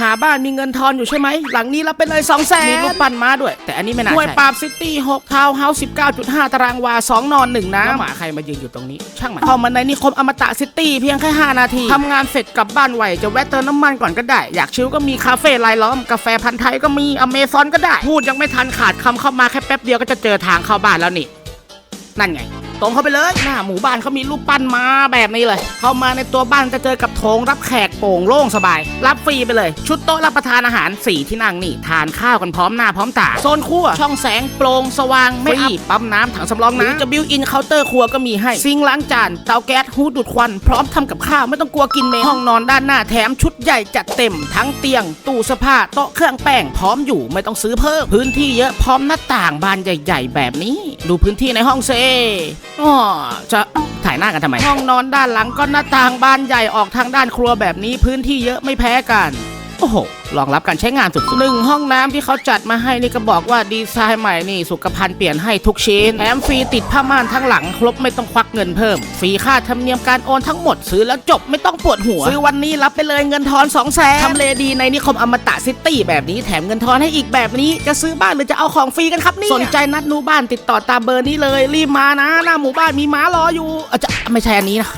หาบ้านมีเงินทอนอยู่ใช่ไหม หลังนี้รับไปเลย2 0 0แสนมีรูปปั้นม้าด้วย แต่อันนี้ไม่น่าใช่ห้วยปราบซิตี้6ทาวน์เฮาส์19.5ตารางวา2นอน1น้ำแล้วหมาใครมายืนอยู่ตรงนี้ ช่างมันเข้ามาในนิคมอมตะซิตี้เพียงแค่ 5 นาทีทำงานเสร็จกลับบ้านไวจะแวะเติมน้ำมันก่อนก็ได้ อยากชิลก็มีคาเฟ่รายล้อม กาแฟพันธ์ไทยก็มีอเมซอนก็ได้ พูดยังไม่ทันขาดคำเข้ามาแค่แป๊บเดียวก็จะเจอทางเข้าบ้านแล้วนี่นั่นไง ตรงเข้าไปเลยหน้าหมู่บ้านเขามีรูปปั้นมาแบบนี้เลย เข้ามาในตัวบ้านจะเจอกับโถงรับแขกโปร่งโล่งสบาย รับฟรีไปเลย ชุดโต๊ะรับประทานอาหารสี่ที่นั่งนี่ทานข้าวกันพร้อมหน้าพร้อมตาโซนครัวช่องแสงโปร่งสว่างไม่อับปั๊มน้ำถังสำรองน้ำจะบิวอินเคาน์เตอร์ครัวก็มีให้ซิงค์ล้างจานเตาแก๊สฮูดดูดควัน พร้อมทำกับข้าวไม่ต้องกลัวกินเมนห้องนอนด้านหน้าแถมชุดใหญ่จัดเต็ม ทั้งเตียง ตู้เสื้อผ้าโต๊ะเครื่องแป้งพร้อมอยู่ไม่ต้องซื้อเพิ่มพื้นที่เยอะพร้อมหน้าต่างบานใหญ่ ๆ แบบนี้ ดูพื้นที่ในห้องเซอ๋อจะถ่ายหน้ากันทำไม ห้องนอนด้านหลังก็หน้าต่างบานใหญ่ออกทางด้านครัวแบบนี้พื้นที่เยอะไม่แพ้กัน โอ้โหรองรับการใช้งานสุดๆหนึ่งห้องน้ำที่เขาจัดมาให้นี่ก็บอกว่าดีไซน์ใหม่นี่สุขภัณฑ์เปลี่ยนให้ทุกชิ้นแถมฟรีติดผ้าม่านทั้งหลัง ครบไม่ต้องควักเงินเพิ่ม ฟรีค่าธรรมเนียมการโอนทั้งหมดซื้อแล้วจบไม่ต้องปวดหัว ซื้อวันนี้รับไปเลยเงินทอน2 0 0แสนทำเลดีในนิคมอมตะซิตี้แบบนี้แถมเงินทอนให้อีกแบบนี้ จะซื้อบ้านหรือจะเอาของฟรีกันครับนี่สนใจนัดนูบ้านติดต่อตามเบอร์นี้เลย รีบมานะ หน้าหมู่บ้านมีม้ารออยู่อ่อจะไม่ใช่อันนี้นะ